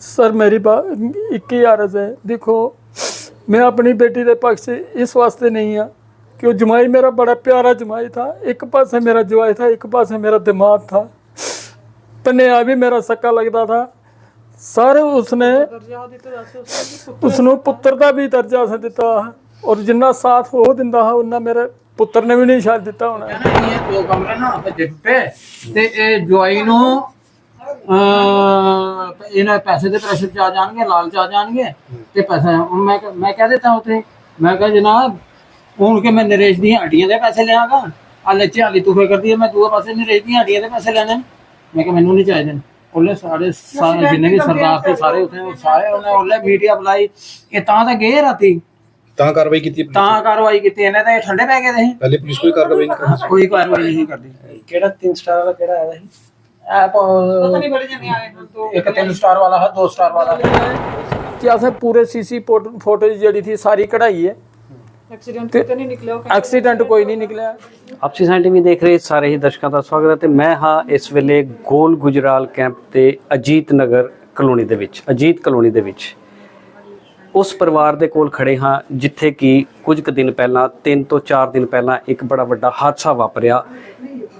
Sir मेरी बात एक ही आरज है देखो मैं अपनी बेटी के पक्ष से इस वास्ते नहीं हाँ कि वो जमाई मेरा बड़ा प्यारा जमाई था एक पास मेरा जवाई था एक पास मेरा दिमाग था पनिया भी मेरा सक्का लगता था सर उसने उसनों पुत्र का भी दर्जा दिता और जिन्ना साथ हो दिता उन्ना मेरे ਪੁੱਤਰ ਨੇ ਵੀ ਨਹੀਂ ਸ਼ਾਇਦ ਦਿੱਤਾ ਹੋਣਾ। ਕਹਿੰਦਾ ਇਹ ਦੋ ਕਮਰੇ ਨਾ ਆਪਾਂ ਜਿੱਤੇ ਤੇ ਇਹ ਜਵਾਈ ਨੂੰ ਅਹ ਇਹਨਾਂ ਪੈਸੇ ਦੇ ਪ੍ਰੈਸ਼ਰ ਚ ਆ ਜਾਣਗੇ ਲਾਲਚ ਆ ਜਾਣਗੇ ਤੇ ਪੈਸਾ ਹੁਣ ਮੈਂ ਮੈਂ ਕਹਿ ਦਿੱਤਾ ਉਤੇ ਮੈਂ ਕਿਹਾ ਜਨਾਬ ਹੁਣ ਕਿ ਮੈਂ ਨਰੇਸ਼ ਦੀਆਂ ਹੱਡੀਆਂ ਦੇ ਪੈਸੇ ਲਿਆਂਗਾ। ਆ ਲੱਚੇ ਹਾਲੀ ਤੂੰ ਕਰਦੀ ਹੈ ਮੈਂ ਦੂਏ ਪਾਸੇ ਨਰੇਸ਼ ਦੀਆਂ ਹੱਡੀਆਂ ਦੇ ਪੈਸੇ ਲੈਣੇ। ਮੈਂ ਕਿਹਾ ਮੈਨੂੰ ਨਹੀਂ ਚਾਹੀਦੇ ਉਹਲੇ ਸਾਰੇ ਸਾਰੇ ਜਿੰਨੇ ਵੀ ਸਰਦਾਰ ਤੇ ਸਾਰੇ ਉੱਥੇ ਉਹ ਸਾਰੇ ਉਹਨੇ ਉਹਲੇ ਮੀਡੀਆ ਬੁਲਾਈ। ਇਹ ਤਾਂ ਤਾਂ ਗਏ ਰਾਤੀ। ਤਾਂ ਕਾਰਵਾਈ ਕੀਤੀ ਪੁਲਿਸ ਤਾਂ ਕਾਰਵਾਈ ਕੀਤੀ ਇਹਨੇ ਤਾਂ ਇਹ ਠੰਡੇ ਪੈ ਗਏ ਦੇ ਸੀ ਪਹਿਲੇ ਪੁਲਿਸ ਕੋਈ ਕਾਰਵਾਈ ਨਹੀਂ ਕਰਦੀ ਕੋਈ ਕਾਰਵਾਈ ਨਹੀਂ ਕਰਦੀ ਕਿਹੜਾ 3 ਸਟਾਰ ਵਾਲਾ ਕਿਹੜਾ ਆਇਆ ਸੀ ਐਪ ਪਤਾ ਨਹੀਂ ਬੜੇ ਜਣੇ ਆਏ ਇੱਕ ਤਿੰਨ ਸਟਾਰ ਵਾਲਾ ਹੈ ਦੋ ਸਟਾਰ ਵਾਲਾ ਹੈ कि ऐसे पूरे सीसी फोटो जड़ी थी सारी कढ़ाई है एक्सीडेंट तो नहीं निकला एक्सीडेंट कोई नहीं निकला ਆਪਸੀ ਸਾਇੰਸ ਟੀਵੀ ਦੇਖ ਰਹੇ ਸਾਰੇ ਹੀ ਦਰਸ਼ਕਾਂ ਦਾ ਸਵਾਗਤ ਹੈ ਤੇ ਮੈਂ ਹਾਂ ਇਸ ਵੇਲੇ ਗੋਲ ਗੁਜਰਾਲ ਕੈਂਪ ਤੇ ਅਜੀਤ ਨਗਰ ਕਲੋਨੀ ਦੇ ਵਿੱਚ ਅਜੀਤ ਕਲੋਨੀ ਦੇ ਵਿੱਚ ਉਸ ਪਰਿਵਾਰ ਦੇ ਕੋਲ ਖੜੇ ਹਾਂ, ਜਿੱਥੇ ਕਿ ਕੁਝ ਕੁ ਦਿਨ ਪਹਿਲਾਂ 3 ਤੋਂ 4 ਦਿਨ ਪਹਿਲਾਂ ਇੱਕ ਬੜਾ ਵੱਡਾ ਹਾਦਸਾ ਵਾਪਰਿਆ।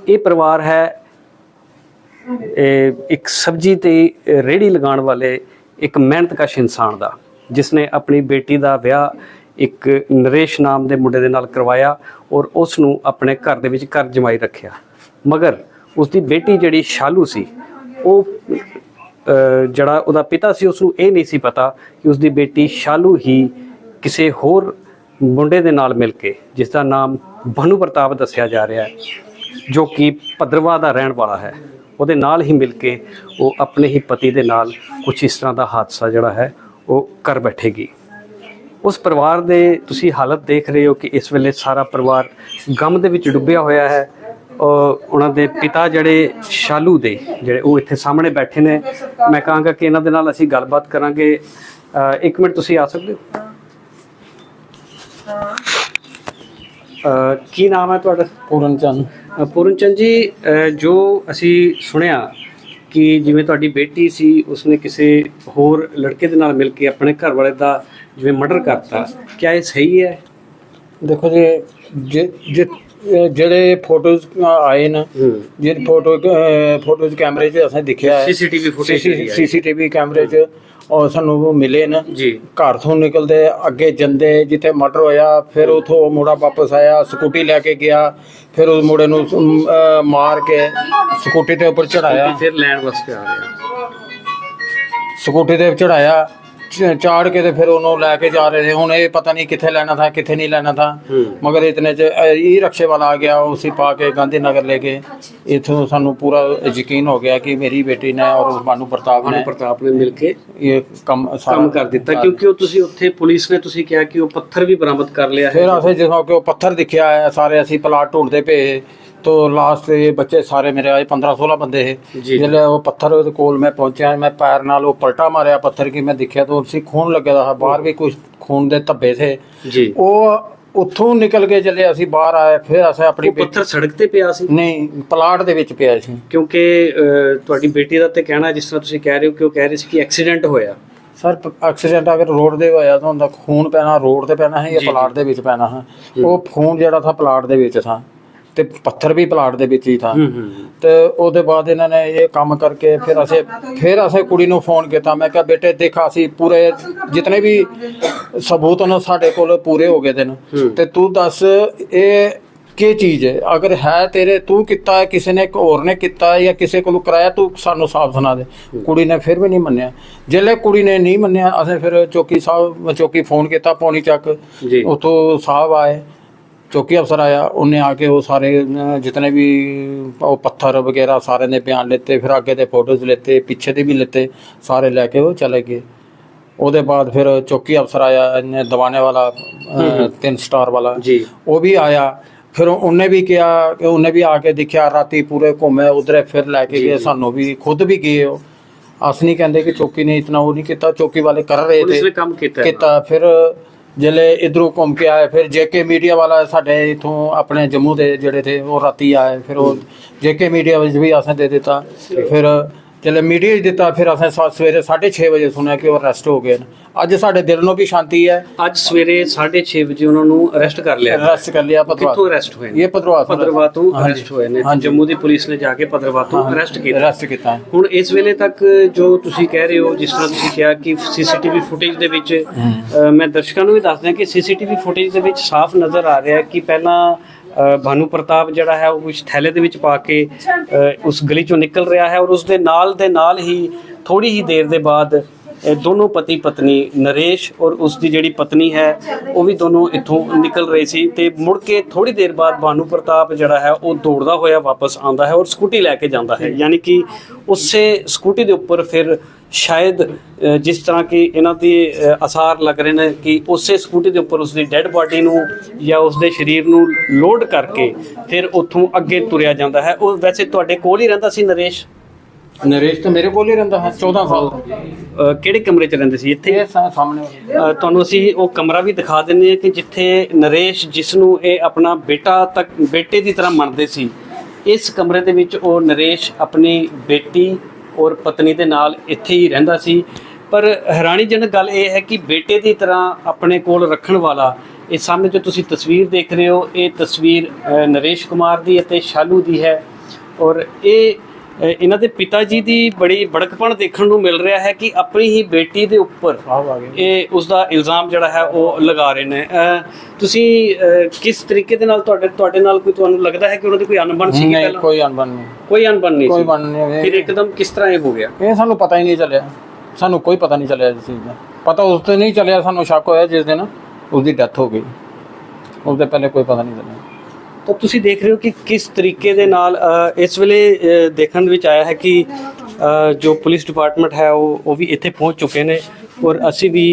ਇਹ ਪਰਿਵਾਰ ਹੈ ਇੱਕ ਸਬਜ਼ੀ ਤੇ ਰੇੜੀ ਲਗਾਉਣ ਵਾਲੇ ਇੱਕ ਮਿਹਨਤਕਸ਼ ਇਨਸਾਨ ਦਾ, ਜਿਸ ਨੇ ਆਪਣੀ ਬੇਟੀ ਦਾ ਵਿਆਹ ਇੱਕ ਨਰੇਸ਼ ਨਾਮ ਦੇ ਮੁੰਡੇ ਦੇ ਨਾਲ ਕਰਵਾਇਆ ਔਰ ਉਸ ਨੂੰ ਆਪਣੇ ਘਰ ਦੇ ਵਿੱਚ ਘਰ ਜਮਾਈ ਰੱਖਿਆ। ਮਗਰ ਉਸ ਦੀ ਬੇਟੀ ਜਿਹੜੀ ਸ਼ਾਲੂ ਸੀ, ਉਹ ਜਿਹੜਾ ਉਹਦਾ ਪਿਤਾ ਸੀ ਉਸ ਨੂੰ ਇਹ ਨਹੀਂ ਸੀ ਪਤਾ ਕਿ ਉਸ ਦੀ ਬੇਟੀ ਸ਼ਾਲੂ ਹੀ ਕਿਸੇ ਹੋਰ ਮੁੰਡੇ ਦੇ ਨਾਲ ਮਿਲ ਕੇ, ਜਿਸ ਦਾ ਨਾਮ ਬਨੂ ਪ੍ਰਤਾਪ ਦੱਸਿਆ ਜਾ ਰਿਹਾ ਹੈ, ਜੋ ਕਿ ਭਦਰਵਾ ਦਾ ਰਹਿਣ ਵਾਲਾ ਹੈ। ਉਹਦੇ ਨਾਲ ਹੀ ਮਿਲ ਕੇ ਉਹ ਆਪਣੇ ਹੀ ਪਤੀ ਦੇ ਨਾਲ ਕੁਝ ਇਸ ਤਰ੍ਹਾਂ ਦਾ ਹਾਦਸਾ ਜਿਹੜਾ ਹੈ, ਉਹ ਕਰ ਬੈਠੇਗੀ। ਉਸ ਪਰਿਵਾਰ ਦੇ ਤੁਸੀਂ ਹਾਲਤ ਦੇਖ ਰਹੇ ਹੋ ਕਿ ਇਸ ਵੇਲੇ ਸਾਰਾ ਪਰਿਵਾਰ ਗਮ ਦੇ ਵਿੱਚ ਡੁੱਬਿਆ ਹੋਇਆ ਹੈ। ਉਹਨਾਂ ਦੇ ਪਿਤਾ ਜਿਹੜੇ ਸ਼ਾਲੂ ਦੇ ਜਿਹੜੇ ਉਹ ਇੱਥੇ ਸਾਹਮਣੇ ਬੈਠੇ ਨੇ। ਮੈਂ ਕਹਾਂਗਾ ਕਿ ਇਹਨਾਂ ਦੇ ਨਾਲ ਅਸੀਂ ਗੱਲਬਾਤ ਕਰਾਂਗੇ। ਇੱਕ ਮਿੰਟ ਤੁਸੀਂ ਆ ਸਕਦੇ ਹੋ? ਕੀ ਨਾਮ ਹੈ ਤੁਹਾਡਾ? ਪੂਰਨ ਚੰਦ। ਪੂਰਨ ਚੰਦ ਜੀ ਜੋ ਅਸੀਂ ਸੁਣਿਆ ਕਿ ਜਿਵੇਂ ਤੁਹਾਡੀ ਬੇਟੀ ਸੀ ਉਸਨੇ ਕਿਸੇ ਹੋਰ ਲੜਕੇ ਦੇ ਨਾਲ ਮਿਲ ਕੇ ਆਪਣੇ ਘਰ ਵਾਲੇ ਦਾ ਜਿਵੇਂ ਮਰਡਰ ਕਰਤਾ ਕਿਆ ਇਹ ਸਹੀ ਹੈ? ਦੇਖੋ ਜੀ ਜੇ- ਜਿਹੜੇ ਫੋਟੋਜ਼ ਆਏ ਨਾ ਜਿਹੜੇ ਫੋਟੋ ਫੋਟੋਜ਼ ਕੈਮਰੇ 'ਚ ਅਸੀਂ ਦਿਖਿਆ ਹੈ। ਜਿਹੜੀ ਆਈ। ਸੀਸੀਟੀਵੀ ਕੈਮਰੇ 'ਚ ਉਹ ਸਾਨੂੰ ਉਹ ਮਿਲੇ ਨਾ। ਜੀ। ਘਰ ਤੋਂ ਨਿਕਲਦੇ ਅੱਗੇ ਜਾਂਦੇ ਜਿੱਥੇ ਮਰਡਰ ਹੋਇਆ ਫਿਰ ਉਥੋਂ ਮੁੰਡਾ ਵਾਪਸ ਆਇਆ ਸਕੂਟੀ ਲੈ ਕੇ ਗਿਆ ਫਿਰ ਉਸ ਮੁੰਡੇ ਨੂੰ ਅਹ, ਮਾਰ ਕੇ ਸਕੂਟੀ ਦੇ ਉੱਪਰ ਚੜਾਇਆ ਫਿਰ ਲੈਣ ਵਾਸਤੇ ਆ ਰਿਹਾ। ਸਕੂਟੀ ਤੇ ਚੜਾਇਆ ਚਾੜ ਕੇ ਤੇ ਫਿਰ ਉਹਨੂੰ ਲੈ ਕੇ ਜਾ ਰਹੇ ਸੀ। ਹੁਣ ਇਹ ਪਤਾ ਨਹੀਂ ਕਿੱਥੇ ਲੈਣਾ ਥਾ ਕਿੱਥੇ ਨਹੀਂ ਲੈਣਾ ਥਾ। ਮਗਰ ਇਤਨੇ ਚ ਇਹ ਰਕਸ਼ੇ ਵਾਲਾ ਆ ਗਿਆ ਉਸੇ ਪਾ ਕੇ ਗਾਂਧੀ ਨਗਰ ਲੈ ਕੇ। ਇਥੋਂ ਸਾਨੂੰ ਪੂਰਾ ਯਕੀਨ ਹੋ ਗਿਆ ਕਿ ਮੇਰੀ ਬੇਟੀ ਨੇ ਔਰ ਬਾਨੂ ਪ੍ਰਤਾਪ ਮਨੂ ਨੇ ਪ੍ਰਤਾਪ ਨੇ ਮਿਲ ਕੇ ਇਹ ਕੰਮ ਕੰਮ ਕਰ ਦਿੱਤਾ। ਕਿਉਂਕਿ ਉਹ ਤੁਸੀਂ ਉੱਥੇ ਪੁਲਿਸ ਨੇ ਤੁਸੀਂ ਕਿਹਾ ਕਿ ਉਹ ਪੱਥਰ ਵੀ ਬਰਾਮਦ ਕਰ ਲਿਆ ਹੈ। ਫਿਰ ਅਸੀਂ ਜਦੋਂ ਕਿ ਉਹ ਪੱਥਰ ਦਿਖਿਆ ਹੈ ਸਾਰੇ ਅਸੀਂ ਪਲਾਟ ਢੂੰਡਦੇ ਪਏ। ਤੋ ਲਾਸਟ ਤੇ ਬੱਚੇ ਸਾਰੇ ਮੇਰੇ ਆਏ 15 16 ਬੰਦੇ ਹੈ ਜੀ। ਜਦੋਂ ਉਹ ਪੱਥਰ ਉਹਦੇ ਕੋਲ ਮੈਂ ਪਹੁੰਚਿਆ ਮੈਂ ਪੈਰ ਨਾਲ ਉਹ ਪਲਟਾ ਮਾਰਿਆ ਪੱਥਰ ਕੀ ਮੈਂ ਦੇਖਿਆ ਤਾਂ ਉਸੇ ਖੂਨ ਲੱਗਿਆ ਦਾ ਬਾਹਰ ਵੀ ਕੁਝ ਖੂਨ ਦੇ ਧੱਬੇ ਥੇ। ਜੀ। ਉਹ ਉੱਥੋਂ ਨਿਕਲ ਕੇ ਚੱਲੇ ਅਸੀਂ ਬਾਹਰ ਆਏ ਫਿਰ ਅਸੀਂ ਆਪਣੀ ਉਹ ਪੱਥਰ ਸੜਕ ਤੇ ਪਿਆ ਸੀ? ਨਹੀਂ ਪਲਾਟ ਦੇ ਵਿੱਚ ਪਿਆ ਸੀ। ਕਿਉਂਕਿ ਅਹ, ਤੁਹਾਡੀ ਬੇਟੀ ਦਾ ਤੇ ਕਹਿਣਾ ਜਿਸ ਤਰ੍ਹਾਂ ਤੁਸੀਂ ਕਹਿ ਰਹੇ ਹੋ ਕਿ ਉਹ ਕਹਿ ਰਹੀ ਸੀ ਕਿ ਐਕਸੀਡੈਂਟ ਹੋਇਆ। ਸਰ ਐਕਸੀਡੈਂਟ ਅਗਰ ਰੋਡ ਦੇ ਹੋਇਆ ਤਾਂ ਹੁੰਦਾ ਖੂਨ ਪੈਣਾ ਰੋਡ ਤੇ ਪੈਣਾ ਹੈ ਜਾਂ ਪਲਾਟ ਦੇ ਵਿੱਚ ਪੈਣਾ ਹੈ। ਉਹ ਖੂਨ ਜਿਹੜਾ ਥਾ ਪਲਾਟ ਦੇ ਵਿੱਚ ਥਾ। ਤੇ ਪੱਥਰ ਵੀ ਪਲਾਟ ਦੇ ਵਿੱਚ ਹੀ ਥਾ। ਤੇ ਉਹਦੇ ਬਾਅਦ ਇਹਨਾਂ ਨੇ ਇਹ ਕੰਮ ਕਰਕੇ ਫਿਰ ਅਸੀਂ ਫਿਰ ਅਸੀਂ ਕੁੜੀ ਨੂੰ ਫੋਨ ਕੀਤਾ। ਮੈਂ ਕਿਹਾ ਬੇਟੇ ਦੇਖਾ ਅਸੀਂ ਪੂਰੇ ਜਿਤਨੇ ਵੀ ਸਬੂਤ ਹਨ ਸਾਡੇ ਕੋਲ ਪੂਰੇ ਹੋ ਗਏ ਦਿਨ ਤੇ ਤੂੰ ਦੱਸ ਇਹ ਕੀ ਚੀਜ਼ ਹੈ? ਅਗਰ ਹੈ ਤੇਰੇ ਤੂੰ ਕੀਤਾ ਹੈ ਕਿਸੇ ਨੇ ਇੱਕ ਹੋਰ ਨੇ ਕੀਤਾ ਹੈ ਜਾਂ ਕਿਸੇ ਕੋਲੋਂ ਕਰਾਇਆ ਤੂੰ ਸਾਨੂੰ ਸਾਫ਼ ਸੁਣਾ ਦੇ। ਕੁੜੀ ਨੇ ਫਿਰ ਵੀ ਨਹੀਂ ਮੰਨਿਆ। ਜਿਹੜੇ ਕੁੜੀ ਨੇ ਨਹੀਂ ਮੰਨਿਆ ਅਸੀਂ ਫਿਰ ਚੌਕੀ ਸਾਹਿਬ ਚੌਕੀ ਫੋਨ ਕੀਤਾ ਪੌਣੀ ਚੱਕ। ਉਥੋਂ ਸਾਹਿਬ ਆਏ। ਚੌਕੀ ਅਫਸਰ ਆਇਆ ਉਹਨੇ ਆ ਕੇ ਉਹ ਸਾਰੇ ਅਹ, ਜਿਤਨੇ ਵੀ ਉਹ ਪੱਥਰ ਵਗੈਰਾ ਸਾਰੇ ਨੇ ਬਿਆਨ ਲਿੱਤੇ ਫਿਰ ਅੱਗੇ ਦੇ ਫੋਟੋਜ਼ ਲਿੱਤੇ ਪਿੱਛੇ ਦੇ ਵੀ ਲਿੱਤੇ ਸਾਰੇ ਲੈ ਕੇ ਉਹ ਚਲੇ ਗਏ। ਉਹਦੇ ਬਾਅਦ ਫਿਰ ਚੌਕੀ ਅਫਸਰ ਆਇਆ ਇਹਨੇ ਦਵਾਨੇ ਵਾਲਾ ਤਿੰਨ ਸਟਾਰ ਵਾਲਾ। ਜੀ। ਉਹ ਵੀ ਆਇਆ। ਫਿਰ ਉਹਨੇ ਵੀ ਕਿਹਾ ਕਿ ਉਹਨੇ ਵੀ ਆ ਕੇ ਦੇਖਿਆ ਰਾਤੀ ਪੂਰੇ ਘੁੰਮੇ ਉਧਰੇ ਫਿਰ ਲੈ ਕੇ ਗਏ। ਸਾਨੂੰ ਵੀ ਖੁਦ ਵੀ ਗਏ ਉਹ। ਅਸ ਨਹੀਂ ਕਹਿੰਦੇ ਕਿ ਚੌਕੀ ਨੇ ਇਤਨਾ ਉਹ ਨਹੀਂ ਕੀਤਾ ਚੌਕੀ ਵਾਲੇ ਕਰ ਰਹੇ ਪੁਲਿਸ ਨੇ ਥੇ ਕੰਮ ਕੀਤਾ ਹੈ। ਕੀਤਾ। ਫਿਰ ਜਿਹੜੇ ਇਧਰੋਂ ਘੁੰਮ ਕੇ ਆਏ, ਫਿਰ ਜੇਕੇ ਮੀਡੀਆ ਵਾਲਾ ਸਾਡੇ ਇਥੋਂ ਆਪਣੇ ਜੰਮੂ ਦੇ ਜਿਹੜੇ ਥੇ, ਉਹ ਰਾਤੀ ਆਏ, ਫਿਰ ਉਹ ਜੇਕੇ ਮੀਡੀਆ ਵਿੱਚ ਵੀ ਅਸਾਂ ਦੇ ਦਿੱਤਾ। ਫਿਰ ਜਦੋਂ ਮੀਡੀਆ 'ਚ ਦਿੱਤਾ ਫਿਰ ਅਸਾਂ ਸਾ- ਸਵੇਰੇ 6:30 ਵਜੇ ਸੁਣਿਆ ਕਿ ਉਹ ਅਰੈਸਟ ਹੋ ਗਏ ਨੇ। ਅੱਜ ਸਾਡੇ ਦਿਲ ਨੂੰ ਵੀ ਸ਼ਾਂਤੀ ਹੈ। ਅੱਜ ਸਵੇਰੇ 6:30 ਵਜੇ ਉਹਨਾਂ ਨੂੰ ਅਰੈਸਟ ਕਰ ਲਿਆ। ਅਰੈਸਟ ਕਰ ਲਿਆ ਪਤਵਾ ਕਿੱਥੋਂ ਅਰੈਸਟ ਹੋਏ ਨੇ? ਇਹ ਪਤਵਾ ਭਦਰਵਾ ਤੋਂ। ਅਰੈਸਟ ਹੋਏ ਨੇ। ਹਾਂਜੀ। ਜੰਮੂ ਦੀ ਪੁਲਿਸ ਨੇ ਜਾ ਕੇ ਭਦਰਵਾ ਤੋਂ ਅਰੈਸਟ ਕੀਤਾ। ਅਰੈਸਟ ਕੀਤਾ। ਹੈ। ਹੁਣ ਇਸ ਵੇਲੇ ਤੱਕ ਜੋ ਤੁਸੀਂ ਕਹਿ ਰਹੇ ਹੋ ਜਿਸ ਤਰ੍ਹਾਂ ਤੁਸੀਂ ਕਿਹਾ ਕਿ ਸੀਸੀਟੀਵੀ ਫੁਟੇਜ ਦੇ ਵਿੱਚ ਅ, ਮੈਂ ਦਰਸ਼ਕਾਂ ਨੂੰ ਵੀ ਦੱਸ ਦਿਆਂ ਕਿ ਸੀਸੀਟੀਵੀ ਫੁਟੇਜ ਦੇ ਵਿੱਚ ਸਾਫ਼ ਨਜ਼ਰ ਆ ਰਿਹਾ ਹੈ ਕਿ ਪਹਿਲਾਂ ਭਾਨੂ ਪ੍ਰਤਾਪ ਜਿਹੜਾ ਹੈ ਉਹ ਕੁਝ ਥੈਲੇ ਦੇ ਵਿੱਚ ਪਾ ਕੇ ਉਸ ਗਲੀ ਚੋਂ ਨਿਕਲ ਰਿਹਾ ਹੈ ਔਰ ਉਸ ਦੇ ਨਾਲ ਦੇ ਨਾਲ ਹੀ ਥੋੜੀ ਹੀ ਦੇਰ ਦੇ ਬਾਅਦ ਇਹ ਦੋਨੋਂ ਪਤੀ ਪਤਨੀ ਨਰੇਸ਼ ਔਰ ਉਸ ਦੀ ਜਿਹੜੀ ਪਤਨੀ ਹੈ ਉਹ ਵੀ ਦੋਨੋਂ ਇੱਥੋਂ ਨਿਕਲ ਰਹੇ ਸੀ ਤੇ ਮੁੜ ਕੇ ਥੋੜੀ ਦੇਰ ਬਾਅਦ ਭਾਨੂ ਪ੍ਰਤਾਪ ਜਿਹੜਾ ਹੈ ਉਹ ਦੌੜਦਾ ਹੋਇਆ ਵਾਪਸ ਆਉਂਦਾ ਹੈ ਔਰ ਸਕੂਟੀ ਲੈ ਕੇ ਜਾਂਦਾ ਹੈ। ਯਾਨੀ ਕਿ ਉਸੇ ਸਕੂਟੀ ਦੇ ਉੱਪਰ ਫਿਰ ਸ਼ਾਇਦ ਜਿਸ ਤਰ੍ਹਾਂ ਕਿ ਇਹਨਾਂ ਦੀ ਅਸਾਰ ਲੱਗ ਰਹੇ ਨੇ ਕਿ ਉਸੇ ਸਕੂਟੀ ਦੇ ਉੱਪਰ ਉਸ ਦੀ ਡੈੱਡ ਬਾਡੀ ਨੂੰ ਜਾਂ ਉਸ ਦੇ ਸਰੀਰ ਨੂੰ ਲੋਡ ਕਰਕੇ ਫਿਰ ਉੱਥੋਂ ਅੱਗੇ ਤੁਰਿਆ ਜਾਂਦਾ ਹੈ। ਉਹ ਵੈਸੇ ਤੁਹਾਡੇ ਕੋਲ ਹੀ ਰਹਿੰਦਾ ਸੀ ਨਰੇਸ਼? ਨਰੇਸ਼ ਤਾਂ ਮੇਰੇ ਕੋਲ ਹੀ ਰਹਿੰਦਾ ਹੈ 14 ਸਾਲ। ਤੋਂ ਕਿਹੜੇ ਕਮਰੇ 'ਚ ਰਹਿੰਦੇ ਸੀ? ਇੱਥੇ? ਇਹ ਸਾਹਮਣੇ ਤੁਹਾਨੂੰ ਅਸੀਂ ਉਹ ਕਮਰਾ ਵੀ ਦਿਖਾ ਦਿੰਨੇ ਆ ਕਿ ਜਿੱਥੇ ਨਰੇਸ਼ ਜਿਸ ਨੂੰ ਇਹ ਆਪਣਾ ਬੇਟਾ ਤੱਕ ਬੇਟੇ ਦੀ ਤਰ੍ਹਾਂ ਮੰਨਦੇ ਸੀ ਇਸ ਕਮਰੇ ਦੇ ਵਿੱਚ ਉਹ ਨਰੇਸ਼ ਆਪਣੀ ਬੇਟੀ ਔਰ ਪਤਨੀ ਦੇ ਨਾਲ ਇੱਥੇ ਹੀ ਰਹਿੰਦਾ ਸੀ। ਪਰ ਹੈਰਾਨੀਜਨਕ ਗੱਲ ਇਹ ਹੈ ਕਿ ਬੇਟੇ ਦੀ ਤਰ੍ਹਾਂ ਆਪਣੇ ਕੋਲ ਰੱਖਣ ਵਾਲਾ ਇਹ ਸਾਹਮਣੇ ਜੋ ਤੁਸੀਂ ਤਸਵੀਰ ਦੇਖ ਰਹੇ ਹੋ ਇਹ ਤਸਵੀਰ ਨਰੇਸ਼ ਕੁਮਾਰ ਦੀ ਅਤੇ ਸ਼ਾਲੂ ਦੀ ਹੈ। ਔਰ ਇਹ ਇਹਨਾਂ ਦੇ ਪਿਤਾ ਜੀ ਦੀ ਬੜੀ ਬੜਕਪਣ ਦੇਖਣ ਨੂੰ ਮਿਲ ਰਿਹਾ ਹੈ ਕਿ ਆਪਣੀ ਹੀ ਬੇਟੀ ਦੇ ਉੱਪਰ ਇਹ ਉਸ ਦਾ ਇਲਜ਼ਾਮ ਜਿਹੜਾ ਹੈ ਉਹ ਲਗਾ ਰਹੇ ਨੇ। ਤੁਸੀਂ ਕਿਸ ਤਰੀਕੇ ਦੇ ਨਾਲ ਤੁਹਾਡੇ ਤੁਹਾਡੇ ਨਾਲ ਕੋਈ ਤੁਹਾਨੂੰ ਲੱਗਦਾ ਹੈ ਕਿ ਉਹਨਾਂ ਦੀ ਕੋਈ ਅਣਬਣ ਸੀ ਨਹੀਂ ਕੋਈ ਅਨਬਨ ਨਹੀਂ। ਕੋਈ ਅਣਬਣ ਨਹੀਂ ਕੋਈ ਬਣ ਨਹੀਂ। ਫਿਰ ਇੱਕਦਮ ਕਿਸ ਤਰ੍ਹਾਂ ਇਹ ਹੋ ਗਿਆ? ਇਹ ਸਾਨੂੰ ਪਤਾ ਹੀ ਨਹੀਂ ਚੱਲਿਆ। ਸਾਨੂੰ ਕੋਈ ਪਤਾ ਨਹੀਂ ਚੱਲਿਆ ਇਸ ਚੀਜ਼ ਦਾ। ਪਤਾ ਉਸ ਤੇ ਨਹੀਂ ਚੱਲਿਆ ਸਾਨੂੰ ਸ਼ੱਕ ਹੋਇਆ ਜਿਸ ਦਿਨ ਉਸ ਦੀ ਡੈਥ ਹੋ ਗਈ। ਉਸ ਦੇ ਪਹਿਲੇ ਕੋਈ ਪਤਾ ਨਹੀਂ ਚੱਲਿਆ। ਤਾਂ ਤੁਸੀਂ ਦੇਖ ਰਹੇ ਹੋ ਕਿ ਕਿਸ ਤਰੀਕੇ ਦੇ ਨਾਲ ਇਸ ਵੇਲੇ ਦੇਖਣ ਵਿੱਚ ਆਇਆ ਹੈ ਕਿ ਜੋ ਪੁਲਿਸ ਡਿਪਾਰਟਮੈਂਟ ਹੈ ਉਹ ਉਹ ਵੀ ਇੱਥੇ ਪਹੁੰਚ ਚੁੱਕੇ ਨੇ ਔਰ ਅਸੀਂ ਵੀ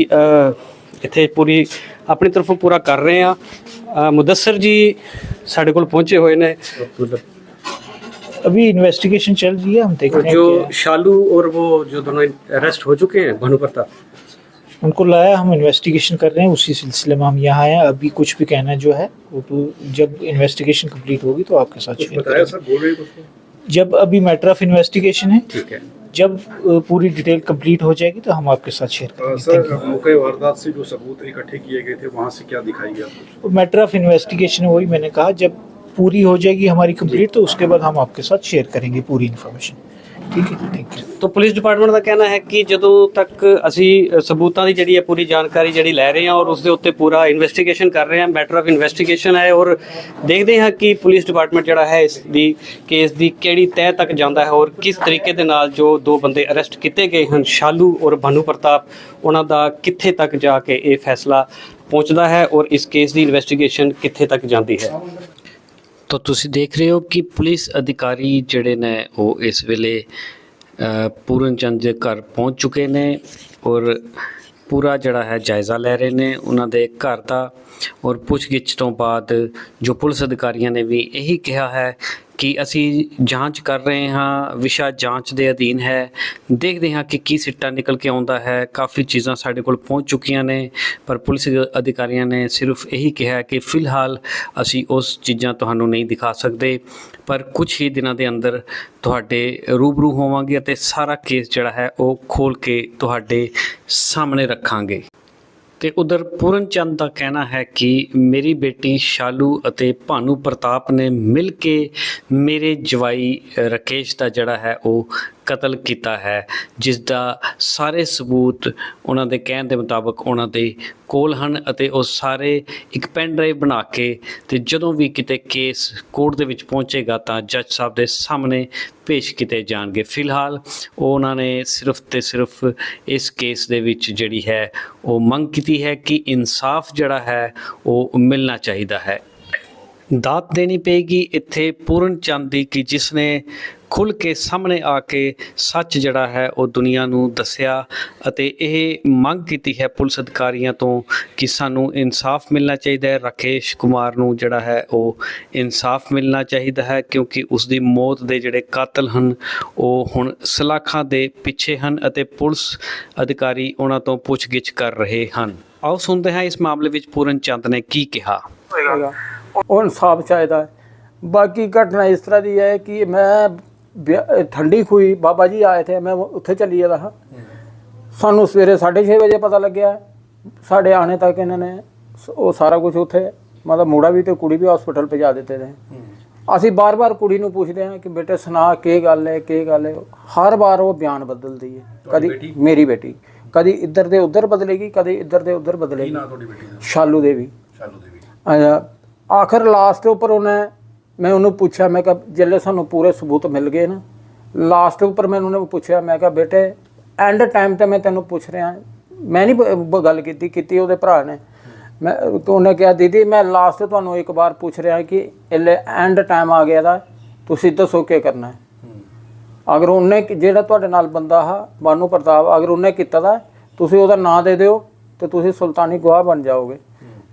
ਇੱਥੇ ਪੂਰੀ ਆਪਣੀ ਤਰਫੋਂ ਪੂਰਾ ਕਰ ਰਹੇ ਹਾਂ। ਮੁਦੱਸਰ ਜੀ ਸਾਡੇ ਕੋਲ ਪਹੁੰਚੇ ਹੋਏ ਨੇ। अभी इन्वेस्टिगेशन चल रही है हम देख रहे हैं जो शालू और वो जो दोनों अरेस्ट हो चुके हैं भानु प्रताप? उनको लाया हम इन्वेस्टिगेशन कर रहे हैं उसी सिलसिले में हम यहाँ आए हैं। अभी कुछ भी कहना जो है वो तो जब इन्वेस्टिगेशन कंप्लीट होगी तो आपके साथ शेयर करेंगे। जब अभी मैटर ऑफ़ इन्वेस्टिगेशन है ठीक है। जब पूरी डिटेल कंप्लीट हो जाएगी तो हम आपके साथ शेयर करेंगे। सर मौके वारदात से जो सबूत इकट्ठे किए गए थे वहाँ से क्या दिखाई गया? मैटर ऑफ़ इन्वेस्टिगेशन वही मैंने कहा जब पूरी हो जाएगी हमारी कंप्लीट तो उसके बाद हम आपके साथ शेयर करेंगे पूरी इन्फॉर्मेशन ठीक है थैंक यू ਤਾਂ ਪੁਲਿਸ ਡਿਪਾਰਟਮੈਂਟ ਦਾ ਕਹਿਣਾ ਹੈ ਕਿ ਜਦੋਂ ਤੱਕ ਅਸੀਂ ਅ, ਸਬੂਤਾਂ ਦੀ ਜਿਹੜੀ ਹੈ ਪੂਰੀ ਜਾਣਕਾਰੀ ਜਿਹੜੀ ਲੈ ਰਹੇ ਹਾਂ ਔਰ ਉਸ ਦੇ ਉੱਤੇ ਪੂਰਾ ਇਨਵੈਸਟੀਗੇਸ਼ਨ ਕਰ ਰਹੇ ਹਾਂ ਮੈਟਰ ਆਫ ਇਨਵੈਸਟੀਗੇਸ਼ਨ ਹੈ ਔਰ ਦੇਖਦੇ ਹਾਂ ਕਿ ਪੁਲਿਸ ਡਿਪਾਰਟਮੈਂਟ ਜਿਹੜਾ ਹੈ ਇਸ ਦੀ ਕੇਸ ਦੀ ਕਿਹੜੀ ਤਹਿ ਤੱਕ ਜਾਂਦਾ ਹੈ ਔਰ ਕਿਸ ਤਰੀਕੇ ਦੇ ਨਾਲ ਜੋ ਦੋ ਬੰਦੇ ਅਰੈਸਟ ਕੀਤੇ ਗਏ ਹਨ ਸ਼ਾਲੂ ਔਰ ਭਾਨੂ ਪ੍ਰਤਾਪ ਉਹਨਾਂ ਦਾ ਕਿੱਥੇ ਤੱਕ ਜਾ ਕੇ ਇਹ ਫੈਸਲਾ ਪਹੁੰਚਦਾ ਹੈ ਔਰ ਇਸ ਕੇਸ ਦੀ ਇਨਵੈਸਟੀਗੇਸ਼ਨ ਕਿੱਥੇ ਤੱਕ ਜਾਂਦੀ ਹੈ ਤਾਂ ਤੁਸੀਂ ਦੇਖ ਰਹੇ ਹੋ ਕਿ ਪੁਲਿਸ ਅਧਿਕਾਰੀ ਜਿਹੜੇ ਨੇ ਉਹ ਇਸ ਵੇਲੇ ਪੂਰਨ ਚੰਦ ਦੇ ਘਰ ਪਹੁੰਚ ਚੁੱਕੇ ਨੇ ਔਰ ਪੂਰਾ ਜਿਹੜਾ ਹੈ ਜਾਇਜ਼ਾ ਲੈ ਰਹੇ ਨੇ ਉਹਨਾਂ ਦੇ ਘਰ ਦਾ ਔਰ ਪੁੱਛਗਿੱਛ ਤੋਂ ਬਾਅਦ ਜੋ ਪੁਲਿਸ ਅਧਿਕਾਰੀਆਂ ਨੇ ਵੀ ਇਹੀ ਕਿਹਾ ਹੈ ਕਿ ਅਸੀਂ ਜਾਂਚ ਕਰ ਰਹੇ ਹਾਂ, ਵਿਸ਼ਾ ਜਾਂਚ ਦੇ ਅਧੀਨ ਹੈ। ਦੇਖਦੇ ਹਾਂ ਕਿ ਕੀ ਸਿੱਟਾ ਨਿਕਲ ਕੇ ਆਉਂਦਾ ਹੈ। ਕਾਫੀ ਚੀਜ਼ਾਂ ਸਾਡੇ ਕੋਲ ਪਹੁੰਚ ਚੁੱਕੀਆਂ ਨੇ, ਪਰ ਪੁਲਿਸ ਅਧਿਕਾਰੀਆਂ ਨੇ ਸਿਰਫ ਇਹੀ ਕਿਹਾ ਕਿ ਫਿਲਹਾਲ ਅਸੀਂ ਉਸ ਚੀਜ਼ਾਂ ਤੁਹਾਨੂੰ ਨਹੀਂ ਦਿਖਾ ਸਕਦੇ। ਪਰ ਕੁਝ ਹੀ ਦਿਨਾਂ ਦੇ ਅੰਦਰ ਤੁਹਾਡੇ ਰੂਬਰੂ ਹੋਵਾਂਗੇ ਅਤੇ ਸਾਰਾ ਕੇਸ ਜਿਹੜਾ ਹੈ ਉਹ ਖੋਲ ਕੇ ਤੁਹਾਡੇ ਸਾਹਮਣੇ ਰੱਖਾਂਗੇ। ਤੇ ਉਧਰ ਪੂਰਨ ਚੰਦ ਦਾ ਕਹਿਣਾ ਹੈ ਕਿ ਮੇਰੀ ਬੇਟੀ ਸ਼ਾਲੂ ਅਤੇ ਭਾਨੂ ਪ੍ਰਤਾਪ ਨੇ ਮਿਲ ਕੇ ਮੇਰੇ ਜਵਾਈ ਅ, ਰਾਕੇਸ਼ ਦਾ ਜਿਹੜਾ ਹੈ ਉਹ ਕਤਲ ਕੀਤਾ ਹੈ ਜਿਸ ਦਾ ਸਾਰੇ ਸਬੂਤ ਉਹਨਾਂ ਦੇ ਕਹਿਣ ਦੇ ਮੁਤਾਬਕ ਉਹਨਾਂ ਦੇ ਕੋਲ ਹਨ ਅਤੇ ਉਹ ਸਾਰੇ ਇੱਕ ਪੈਨ ਡਰਾਈਵ ਬਣਾ ਕੇ ਤੇ ਜਦੋਂ ਵੀ ਕਿਤੇ ਕੇਸ ਕੋਰਟ ਦੇ ਵਿੱਚ ਪਹੁੰਚੇਗਾ ਤਾਂ ਜੱਜ ਸਾਹਿਬ ਦੇ ਸਾਹਮਣੇ ਪੇਸ਼ ਕੀਤੇ ਜਾਣਗੇ। ਫਿਲਹਾਲ ਉਹ ਉਹਨਾਂ ਨੇ ਸਿਰਫ ਤੇ ਸਿਰਫ ਇਸ ਕੇਸ ਦੇ ਵਿੱਚ ਜਿਹੜੀ ਹੈ, ਉਹ ਮੰਗ ਕੀਤੀ ਹੈ ਕਿ ਇਨਸਾਫ ਜਿਹੜਾ ਹੈ, ਉਹ ਮਿਲਣਾ ਚਾਹੀਦਾ ਹੈ। ਦਾਤ ਦੇਣੀ ਪਏਗੀ ਇੱਥੇ ਪੂਰਨ ਚੰਦ ਦੀ ਕਿ ਜਿਸ ਨੇ ਖੁੱਲ ਕੇ ਸਾਹਮਣੇ ਆ ਕੇ ਸੱਚ ਜਿਹੜਾ ਹੈ ਉਹ ਦੁਨੀਆ ਨੂੰ ਦੱਸਿਆ ਅਤੇ ਇਹ ਮੰਗ ਕੀਤੀ ਹੈ ਪੁਲਿਸ ਅਧਿਕਾਰੀਆਂ ਤੋਂ ਕਿ ਸਾਨੂੰ ਇਨਸਾਫ ਮਿਲਣਾ ਚਾਹੀਦਾ ਹੈ। ਰਾਕੇਸ਼ ਕੁਮਾਰ ਨੂੰ ਜਿਹੜਾ ਹੈ ਉਹ ਇਨਸਾਫ ਮਿਲਣਾ ਚਾਹੀਦਾ ਹੈ ਕਿਉਂਕਿ ਉਸ ਦੀ ਮੌਤ ਦੇ ਜਿਹੜੇ ਕਾਤਲ ਹਨ, ਉਹ ਹੁਣ ਸਲਾਖਾਂ ਦੇ ਪਿੱਛੇ ਹਨ ਅਤੇ ਪੁਲਿਸ ਅਧਿਕਾਰੀ ਉਹਨਾਂ ਤੋਂ ਪੁੱਛਗਿੱਛ ਕਰ ਰਹੇ ਹਨ। ਆਓ ਸੁਣਦੇ ਹਾਂ ਇਸ ਮਾਮਲੇ ਵਿੱਚ ਪੂਰਨ ਚੰਦ ਨੇ ਕੀ ਕਿਹਾ। ਹੋਏਗਾ ਉਹ ਇਨਸਾਫ ਚਾਹੀਦਾ ਹੈ। ਬਾਕੀ ਘਟਨਾ ਇਸ ਤਰ੍ਹਾਂ ਦੀ ਹੈ ਕਿ ਮੈਂ ਠੰਡੀ ਖੂਈ ਬਾਬਾ ਜੀ ਆਏ ਥੇ ਮੈਂ ਉੱਥੇ ਚੱਲੀ ਗਿਆ ਹਾਂ। ਸਾਨੂੰ ਸਵੇਰੇ 6:30 ਵਜੇ ਪਤਾ ਲੱਗਿਆ ਸਾਡੇ ਆਣੇ ਤੱਕ ਇਹਨਾਂ ਨੇ ਉਹ ਸਾਰਾ ਕੁਝ ਉੱਥੇ ਮਤਲਬ ਮੁੰਡਾ ਵੀ ਤੇ ਕੁੜੀ ਵੀ ਹਸਪੀਟਲ ਭਜਾ ਦਿੱਤੇ ਨੇ। ਅਸੀਂ ਬਾਰ-ਬਾਰ ਕੁੜੀ ਨੂੰ ਪੁੱਛਦੇ ਹਾਂ ਕਿ ਬੇਟੇ ਸੁਣਾ ਕੀ ਗੱਲ ਹੈ ਕੀ ਗੱਲ ਹੈ ਹਰ ਵਾਰ ਉਹ ਬਿਆਨ ਬਦਲਦੀ ਹੈ ਕਦੀ ਮੇਰੀ ਬੇਟੀ। ਕਦੀ ਇੱਧਰ ਦੇ ਉੱਧਰ ਬਦਲੇਗੀ ਕਦੀ ਇੱਧਰ ਦੇ ਉੱਧਰ ਬਦਲੇਗੀ। ਨਾ ਤੁਹਾਡੀ ਬੇਟੀ ਦਾ? ਸ਼ਾਲੂ ਦੇਵੀ। ਸ਼ਾਲੂ ਦੇਵੀ। ਆਖਰ ਲਾਸਟ ਉੱਪਰ ਉਹਨੇ ਮੈਂ ਉਹਨੂੰ ਪੁੱਛਿਆ, ਮੈਂ ਕਿਹਾ ਜਿਹੜੇ ਸਾਨੂੰ ਪੂਰੇ ਸਬੂਤ ਮਿਲ ਗਏ ਨਾ ਲਾਸਟ ਉੱਪਰ ਮੈਂ ਉਹਨੂੰ ਪੁੱਛਿਆ, ਮੈਂ ਕਿਹਾ ਬੇਟੇ ਐਂਡ ਟਾਈਮ ਤੇ ਮੈਂ ਤੈਨੂੰ ਪੁੱਛ ਰਿਹਾ, ਮੈਂ ਨਹੀਂ ਗੱਲ ਕੀਤੀ ਕੀਤੀ ਉਹਦੇ ਭਰਾ ਨੇ। ਮੈਂ ਉਹਨੇ ਕਿਹਾ, ਦੀਦੀ, ਮੈਂ ਲਾਸਟ ਤੁਹਾਨੂੰ ਇੱਕ ਵਾਰ ਪੁੱਛ ਰਿਹਾ ਕਿ ਇਹਲੇ ਐਂਡ ਟਾਈਮ ਆ ਗਿਆ ਦਾ, ਤੁਸੀਂ ਦੱਸੋ ਕੀ ਕਰਨਾ ਹੈ? ਅਗਰ ਉਹਨੇ ਜਿਹੜਾ ਤੁਹਾਡੇ ਨਾਲ ਬੰਦਾ ਆ ਬਾਨੂ ਪ੍ਰਤਾਪ, ਅਗਰ ਉਹਨੇ ਕੀਤਾ ਦਾ, ਤੁਸੀਂ ਉਹਦਾ ਨਾਂ ਦੇ ਦਿਓ, ਤੇ ਤੁਸੀਂ ਸੁਲਤਾਨੀ ਗਵਾਹ ਬਣ ਜਾਓਗੇ।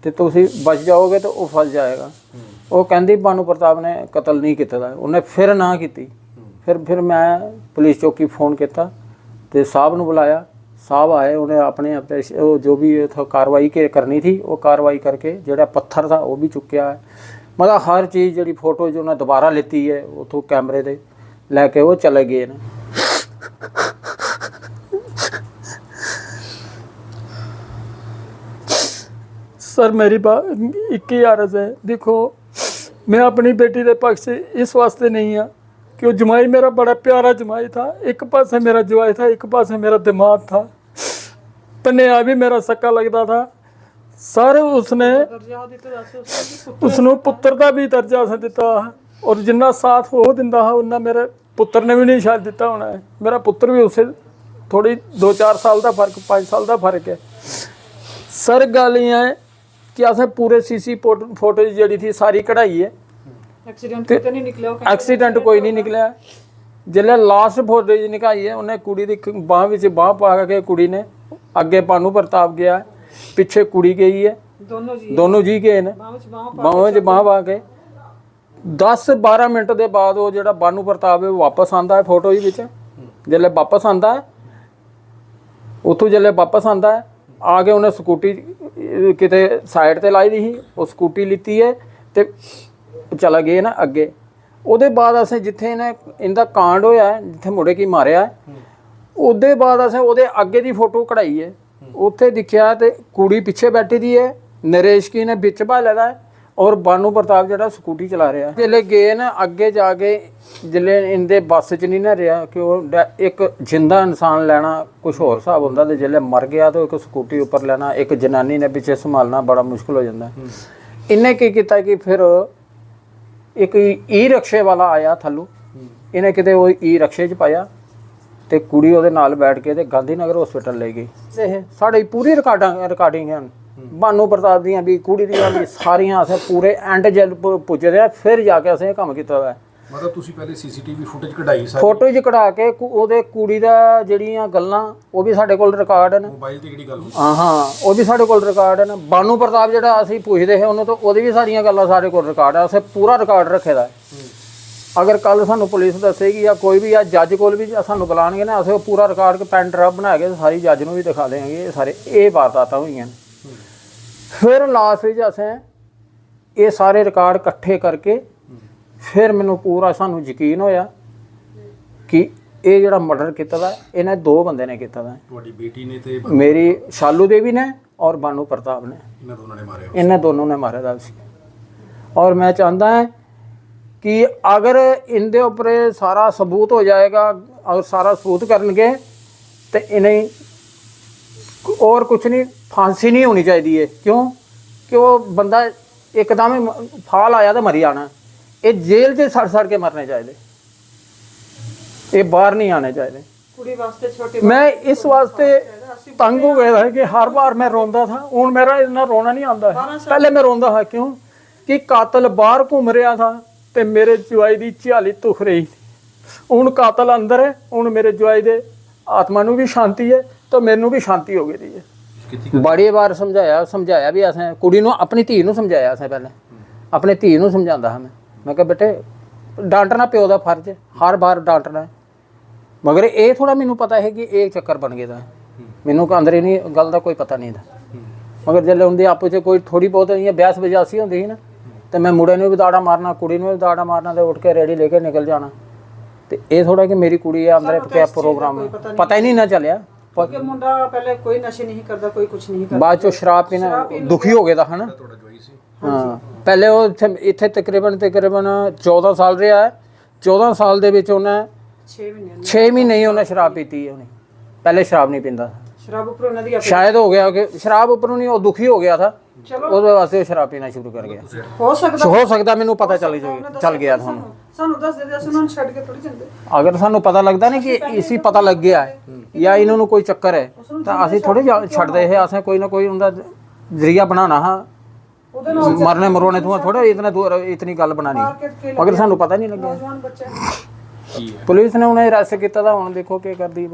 ਤੇ ਤੁਸੀਂ ਬਚ ਜਾਓਗੇ ਤੇ ਉਹ ਫਸ ਜਾਏਗਾ। ਉਹ ਕਹਿੰਦੀ ਬਾਨੂ ਪ੍ਰਤਾਪ ਨੇ ਕਤਲ ਨਹੀਂ ਕੀਤਾ ਦਾ ਉਹਨੇ ਫਿਰ ਨਾ ਕੀਤੀ ਫਿਰ ਫਿਰ ਮੈਂ ਪੁਲਿਸ ਚੌਕੀ ਫੋਨ ਕੀਤਾ ਤੇ ਸਾਹਿਬ ਨੂੰ ਬੁਲਾਇਆ ਸਾਹਿਬ ਆਏ ਉਹਨੇ ਆਪਣੇ ਆਪਣੇ ਸ਼- ਉਹ ਜੋ ਵੀ ਇੱਥੋਂ ਕਾਰਵਾਈ ਕੇ ਕਰਨੀ ਥੀ ਉਹ ਕਾਰਵਾਈ ਕਰਕੇ ਜਿਹੜਾ ਪੱਥਰ ਦਾ ਉਹ ਵੀ ਚੁੱਕਿਆ ਹੈ ਮਤਲਬ ਹਰ ਚੀਜ਼ ਜਿਹੜੀ ਫੋਟੋ ਜੋ ਉਹਨੇ ਦੁਬਾਰਾ ਲਿੱਤੀ ਹੈ ਉਥੋਂ ਕੈਮਰੇ ਦੇ ਲੈ ਕੇ ਉਹ ਚਲੇ ਗਏ ਨੇ सर मेरी बात एक ही अर्ज है देखो मैं अपनी बेटी के पक्ष से इस वास्ते नहीं हाँ कि वो जमाई मेरा बड़ा प्यारा जमाई था एक पास मेरा जवाई था एक पास मेरा दिमाग था पन्या भी मेरा सक्का लगता था सर उसने ਦਰਜਾ ਦਿੱਤਾ ਦੱਸ ਉਸਨੂੰ ਉਸਨੂੰ ਪੁੱਤਰ ਦਾ ਵੀ ਦਰਜਾ ਅਸਾਂ ਦਿੱਤਾ ਔਰ ਜਿੰਨਾ ਸਾਥ ਉਹ ਦਿੰਦਾ ਹੈ ਉਹਨਾਂ ਮੇਰੇ ਪੁੱਤਰ ਨੇ ਵੀ ਨਹੀਂ ਸ਼ਾਇਦ ਦਿੱਤਾ ਹੋਣਾ ਹੈ ਮੇਰਾ ਪੁੱਤਰ ਵੀ ਉਸੇ ਥੋੜੀ 2-4 ਸਾਲ ਦਾ ਫਰਕ 5 ਸਾਲ ਦਾ ਫਰਕ ਹੈ ਸਰ ਗੱਲ ਇਹ ਹੈ ਕਿ ਅਸਾਂ ਪੂਰੇ ਸੀਸੀ ਫੋਟੋ ਜਿਹੜੀ ਥੀ ਸਾਰੀ ਕਢਾਈ ਹੈ। ਐਕਸੀਡੈਂਟ ਕਿਤੇ ਨਹੀਂ ਨਿਕਲਿਆ ਐਕਸੀਡੈਂਟ ਕੋਈ ਨਹੀਂ ਨਿਕਲਿਆ। ਜਿਹੜੇ ਲਾਸਟ ਫੋਟੇਜ ਨਿਕਾਈ ਹੈ ਉਹਨੇ ਕੁੜੀ ਦੀ ਬਾਹ ਵਿੱਚ ਬਾਹ ਪਾ ਕੇ ਕੁੜੀ ਨੇ ਅੱਗੇ ਪਾਨੂ ਪ੍ਰਤਾਪ ਗਿਆ ਪਿੱਛੇ ਕੁੜੀ ਗਈ ਹੈ। ਦੋਨੋਂ ਜੀ। ਦੋਨੋਂ ਜੀ ਗਏ ਨੇ। ਬਾਹਾਂ ਵਿੱਚ ਬਾਹਾਂ ਪਾ ਕੇ 10 12 ਮਿੰਟ ਦੇ ਬਾਅਦ ਉਹ ਜਿਹੜਾ ਬਾਨੂ ਪ੍ਰਤਾਪ ਹੈ ਵਾਪਸ ਆਂਦਾ ਹੈ ਫੋਟੋ ਦੇ ਵਿੱਚ। ਜਦੋਂ ਵਾਪਸ ਆਂਦਾ ਹੈ ਉੱਥੋਂ ਜਦੋਂ ਵਾਪਸ ਆਂਦਾ ਹੈ ਆ ਕੇ ਉਹਨੇ ਸਕੂਟੀ ਕਿਤੇ ਸਾਈਡ ਤੇ ਲਾਈ ਦੀ ਸੀ ਉਹ ਸਕੂਟੀ ਲਿੱਤੀ ਹੈ ਤੇ ਚਲਾ ਗਏ ਨਾ ਅੱਗੇ। ਉਹਦੇ ਬਾਅਦ ਅਸੀਂ ਜਿੱਥੇ ਇਹਨੇ ਇਹਦਾ ਕਾਂਡ ਹੋਇਆ ਜਿੱਥੇ ਮੁੰਡੇ ਕੀ ਮਾਰਿਆ ਉਹਦੇ ਬਾਅਦ ਅਸੀਂ ਉਹਦੇ ਅੱਗੇ ਦੀ ਫੋਟੋ ਕਢਾਈ ਹੈ। ਉੱਥੇ ਦਿਖਿਆ ਤੇ ਕੁੜੀ ਪਿੱਛੇ ਬੈਠੀ ਦੀ ਹੈ ਨਰੇਸ਼ ਕੀ ਨੇ ਵਿੱਚ ਭਾਲਿਆ ਦਾ ਹੈ। ਔਰ ਬਾਨੂ ਪ੍ਰਤਾਪ ਜਿਹੜਾ ਸਕੂਟੀ ਚਲਾ ਰਿਹਾ। ਜਿਹੜੇ ਗਏ ਨਾ ਅੱਗੇ ਜਾ ਕੇ ਜਿਲੇ ਇਹਦੇ ਬੱਸ 'ਚ ਨਹੀਂ ਨਾ ਰਿਹਾ ਕਿ ਉਹ ਡੈ- ਇੱਕ ਜਿੰਦਾ ਇਨਸਾਨ ਲੈਣਾ ਕੁਝ ਹੋਰ ਹਿਸਾਬ ਹੁੰਦਾ ਤੇ ਜਿਲੇ ਮਰ ਗਿਆ ਤਾਂ ਇੱਕ ਸਕੂਟੀ ਉੱਪਰ ਲੈਣਾ ਇੱਕ ਜਨਾਨੀ ਨੇ ਪਿੱਛੇ ਸੰਭਾਲਣਾ ਬੜਾ ਮੁਸ਼ਕਲ ਹੋ ਜਾਂਦਾ। ਇਹਨੇ ਕੀ ਕੀਤਾ ਕਿ ਫਿਰ ਇੱਕ ਈ ਰਕਸ਼ੇ ਵਾਲਾ ਆਇਆ ਥੱਲੋਂ। ਇਹਨੇ ਕਿਤੇ ਉਹ ਈ ਰਕਸ਼ੇ 'ਚ ਪਾਇਆ ਤੇ ਕੁੜੀ ਉਹਦੇ ਨਾਲ ਬੈਠ ਕੇ ਤੇ ਗਾਂਧੀ ਨਗਰ ਹਸਪੀਟਲ ਲੈ ਗਈ। ਇਹ ਸਾਡੀ ਪੂਰੀ ਰਿਕਾਰਡਾਂ ਰਿਕਾਰਡਿੰਗ ਹਨ। ਬਾਨੂ ਪ੍ਰਤਾਪ ਦੀਆਂ ਵੀ ਕੁੜੀ ਦੀਆਂ ਵੀ ਸਾਰੀਆਂ ਅਸੀਂ ਪੂਰੇ ਐਂਡ ਜਲ ਪੁੱਜਦੇ ਆ ਫਿਰ ਜਾ ਕੇ ਅਸੀਂ ਇਹ ਕੰਮ ਕੀਤਾ ਹੋਇਆ। ਮਤਲਬ ਤੁਸੀਂ ਪਹਿਲੇ ਸੀਸੀਟੀਵੀ ਫੁਟੇਜ ਕਢਾਈ ਸਾਰੀ? ਫੋਟੋ ਕਢਾ ਕੇ ਕੁ- ਉਹਦੇ ਕੁੜੀ ਦਾ ਜਿਹੜੀਆਂ ਗੱਲਾਂ ਉਹ ਵੀ ਸਾਡੇ ਕੋਲ ਰਿਕਾਰਡ ਨੇ। ਮੋਬਾਈਲ ਤੇ ਕਿਹੜੀ ਗੱਲ ਹੋਈ? ਹਾਂ ਹਾਂ ਉਹ ਵੀ ਸਾਡੇ ਕੋਲ ਰਿਕਾਰਡ ਨੇ। ਬਾਨੂ ਪ੍ਰਤਾਪ ਜਿਹੜਾ ਅਸੀਂ ਪੁੱਛਦੇ ਹਾਂ ਉਹਨੂੰ ਤਾਂ ਉਹਦੀ ਵੀ ਸਾਰੀਆਂ ਗੱਲਾਂ ਸਾਡੇ ਕੋਲ ਰਿਕਾਰਡ ਆ। ਅਸੀਂ ਪੂਰਾ ਰਿਕਾਰਡ ਰੱਖੇ ਦਾ। ਹੈ। ਅਗਰ ਕੱਲ ਸਾਨੂੰ ਪੁਲਿਸ ਦੱਸੇਗੀ ਜਾਂ ਕੋਈ ਵੀ ਆ ਜੱਜ ਕੋਲ ਵੀ ਸਾਨੂੰ ਬੁਲਾਣਗੇ ਨਾ ਅਸੀਂ ਉਹ ਪੂਰਾ ਰਿਕਾਰਡ ਪੈਨ ਡਰਾਈਵ ਬਣਾ ਕੇ ਸਾਰੀ ਜੱਜ ਨੂੰ ਵੀ ਦਿਖਾ ਦੇਵਾਂਗੇ ਇਹ ਸਾਰੇ ਇਹ ਵਾਰਦਾਤਾਂ ਹੋਈਆਂ ਨੇ। ਫਿਰ ਲਾਸਟ ਵਿੱਚ ਅਸੀਂ ਇਹ ਸਾਰੇ ਰਿਕਾਰਡ ਇਕੱਠੇ ਕਰਕੇ ਫਿਰ ਮੈਨੂੰ ਪੂਰਾ ਸਾਨੂੰ ਯਕੀਨ ਹੋਇਆ ਕਿ ਇਹ ਜਿਹੜਾ ਮਰਡਰ ਕੀਤਾ ਦਾ ਇਹਨੇ ਦੋ ਬੰਦੇ ਨੇ ਕੀਤਾ ਦਾ ਤੁਹਾਡੀ ਬੇਟੀ ਨੇ ਤੇ ਮੇਰੀ ਸ਼ਾਲੂ ਦੇਵੀ ਨੇ ਔਰ ਬਾਨੂ ਪ੍ਰਤਾਪ ਨੇ। ਇਹਨਾਂ ਦੋਨਾਂ ਨੇ ਮਾਰਿਆ ਇਹਨਾਂ ਦੋਨੋਂ ਨੇ ਮਾਰਿਆ ਦਾ ਸੀ। ਔਰ ਮੈਂ ਚਾਹੁੰਦਾ ਹਾਂ ਕਿ ਅਗਰ ਇਹਦੇ ਉੱਪਰ ਸਾਰਾ ਸਬੂਤ ਹੋ ਜਾਏਗਾ ਔਰ ਸਾਰਾ ਸਬੂਤ ਕਰਨਗੇ ਤੇ ਇਹਨੇ ਔਰ ਕੁਝ ਨਹੀਂ ਫਾਂਸੀ ਨਹੀਂ ਹੋਣੀ ਚਾਹੀਦੀ ਹੈ ਕਿਉਂ ਕਿ ਉਹ ਬੰਦਾ ਇੱਕਦਮ ਹੀ ਫਾਲ ਆਇਆ ਤਾਂ ਮਰੀ ਜਾਣਾ ਇਹ ਜੇਲ੍ਹ 'ਚ ਸੜ ਸੜ ਕੇ ਮਰਨੇ ਚਾਹੀਦੇ ਇਹ ਬਾਹਰ ਨਹੀਂ ਆਣੇ ਚਾਹੀਦੇ ਕੁੜੀ ਵਾਸਤੇ ਛੋਟੇ ਮੈਂ ਇਸ ਵਾਸਤੇ ਤੰਗ ਹੋ ਗਿਆ ਕਿ ਹਰ ਵਾਰ ਮੈਂ ਰੋਂਦਾ ਥਾ ਹੁਣ ਮੇਰਾ ਇੰਨਾ ਰੋਣਾ ਨਹੀਂ ਆਉਂਦਾ ਪਹਿਲੇ ਮੈਂ ਰੋਂਦਾ ਹਾਂ ਕਿਉਂ ਕਿ ਕਾਤਲ ਬਾਹਰ ਘੁੰਮ ਰਿਹਾ ਥਾ ਤੇ ਮੇਰੇ ਜਵਾਈ ਦੀ ਝਾਲੀ ਤੁਖ ਰਹੀ ਹੁਣ ਕਾਤਲ ਅੰਦਰ ਹੈ ਹੁਣ ਮੇਰੇ ਜਵਾਈ ਦੇ ਆਤਮਾ ਨੂੰ ਵੀ ਸ਼ਾਂਤੀ ਹੈ ਤਾਂ ਮੈਨੂੰ ਵੀ ਸ਼ਾਂਤੀ ਹੋ ਗਈ ਹੈ। ਬੜੀ ਵਾਰ ਸਮਝਾਇਆ ਸਮਝਾਇਆ ਵੀ ਅਸਾਂ ਕੁੜੀ ਨੂੰ ਆਪਣੀ ਧੀ ਨੂੰ ਸਮਝਾਇਆ ਅਸਾਂ ਪਹਿਲੇ। ਆਪਣੇ ਧੀ ਨੂੰ ਸਮਝਾਉਂਦਾ ਹਾਂ ਮੈਂ। ਮੈਂ ਕਿਹਾ ਬੇਟੇ ਡਾਂਟਣਾ ਪਿਓ ਦਾ ਫਰਜ਼ ਹੈ ਹਰ ਵਾਰ ਡਾਂਟਣਾ। ਮਗਰ ਇਹ ਥੋੜਾ ਮੈਨੂੰ ਪਤਾ ਹੈ ਕਿ ਇਹ ਚੱਕਰ ਬਣ ਗਿਆ ਦਾ ਮੈਨੂੰ ਕੋ ਅੰਦਰ ਹੀ ਨਹੀਂ ਗੱਲ ਦਾ ਕੋਈ ਪਤਾ ਨਹੀਂ ਦਾ ਮਗਰ ਜਦੋਂ ਹੁੰਦੀ ਆਪੋ ਚ ਕੋਈ ਥੋੜੀ ਬਹੁਤ ਇਹ ਬਿਆਸ ਵਜਾਸੀ ਹੁੰਦੀ ਸੀ ਨਾ ਤੇ ਮੈਂ ਮੁੰਡੇ ਨੂੰ ਵੀ ਦਾੜਾ ਮਾਰਨਾ ਕੁੜੀ ਨੂੰ ਵੀ ਦਾੜਾ ਮਾਰਨਾ ਤੇ ਉੱਠ ਕੇ ਰੈਡੀ ਲੈ ਕੇ ਨਿਕਲ ਜਾਣਾ। ਤੇ ਇਹ ਥੋੜਾ ਕਿ ਮੇਰੀ ਕੁੜੀ ਆ ਅੰਦਰ ਪਿਆ ਪ੍ਰੋਗਰਾਮ ਪਤਾ ਹੀ ਨਹੀਂ ਨਾ ਚੱਲਿਆ। ਪ- ਕਿ ਮੁੰਡਾ ਪਹਿਲੇ ਕੋਈ ਨਸ਼ੇ ਨਹੀਂ ਕਰਦਾ ਕੋਈ ਕੁਝ ਨਹੀਂ ਕਰਦਾ। ਬਾਅਦ ਚੋਂ ਸ਼ਰਾਬ ਪੀਣਾ ਦੁਖੀ ਹੋ ਗਿਆ ਤਾਂ ਹਨਾ? ਹਾਂ। ਪਹਿਲੇ ਉਹ ਇੱਥੇ ਇੱਥੇ ਤਕਰੀਬਨ ਤਕਰੀਬਨ 14 ਸਾਲ ਰਿਹਾ ਹੈ। 14 ਸਾਲ ਦੇ ਵਿੱਚ ਉਹਨੇ 6 ਮਹੀਨੇ 6 ਮਹੀਨੇ ਹੀ ਉਹਨੇ ਸ਼ਰਾਬ ਪੀਤੀ ਹੈ ਉਹਨੇ। ਪਹਿਲੇ ਸ਼ਰਾਬ ਨਹੀਂ ਪੀਂਦਾ। ਸ਼ਰਾਬ ਉੱਪਰ ਉਹਨਾਂ ਦੀ ਸ਼ਾਇਦ ਹੋ ਗਿਆ ਕਿ ਸ਼ਰਾਬ ਉੱਪਰੋਂ ਨਹੀਂ ਉਹ ਦੁਖੀ ਹੋ ਗਿਆ ਥਾ। ਉਹਦੇ ਵਾਸਤੇ ਉਹ ਸ਼ਰਾਬ ਪੀਣਾ ਸ਼ੁਰੂ ਕਰ ਗਿਆ। ਹੋ ਸਕਦਾ ਹੋ ਸਕਦਾ ਮੈਨੂੰ ਪਤਾ ਚੱਲ ਚੱਲ ਗਿਆ ਤੁਹਾਨੂੰ। ਸਾਨੂੰ ਦੱਸ ਦੇ ਦੇ ਅਸੀਂ ਉਹਨਾਂ ਨੂੰ ਛੱਡ ਕੇ ਥੋੜੀ ਜਾਂਦੇ। ਅਗਰ ਸਾਨੂੰ ਪਤਾ ਲੱਗਦਾ ਨਾ ਕਿ ਇਸੀ ਪਤਾ ਲੱਗ ਗਿਆ ਹੈ ਜਾਂ ਇਹਨਾਂ ਨੂੰ ਕੋਈ ਚੱਕਰ ਹੈ ਤਾਂ ਅਸੀਂ ਥੋੜੇ ਛੱਡਦੇ ਹੈ ਅਸੀਂ ਕੋਈ ਨਾ ਕੋਈ ਉਹਦਾ ਜ਼ਰੀਆ ਬਣਾਣਾ ਹਾਂ। ਉਹਦੇ ਨਾਲ ਮਰਨੇ ਮਰੋਣੇ ਤੋਂ ਥੋੜਾ ਇਤਨਾ ਦੂਰ ਇਤਨੀ ਗੱਲ ਬਣਾਣੀ ਮਗਰ ਸਾਨੂੰ ਪਤਾ ਨਹੀਂ ਲੱਗਿਆ। ਬੱਚਾ। ਪੁਲਿਸ ਨੇ ਉਹਨੇ ਅਰੈਸਟ ਕੀਤਾ ਤਾਂ ਹੁਣ ਦੇਖੋ ਕੀ ਕਰਦੀ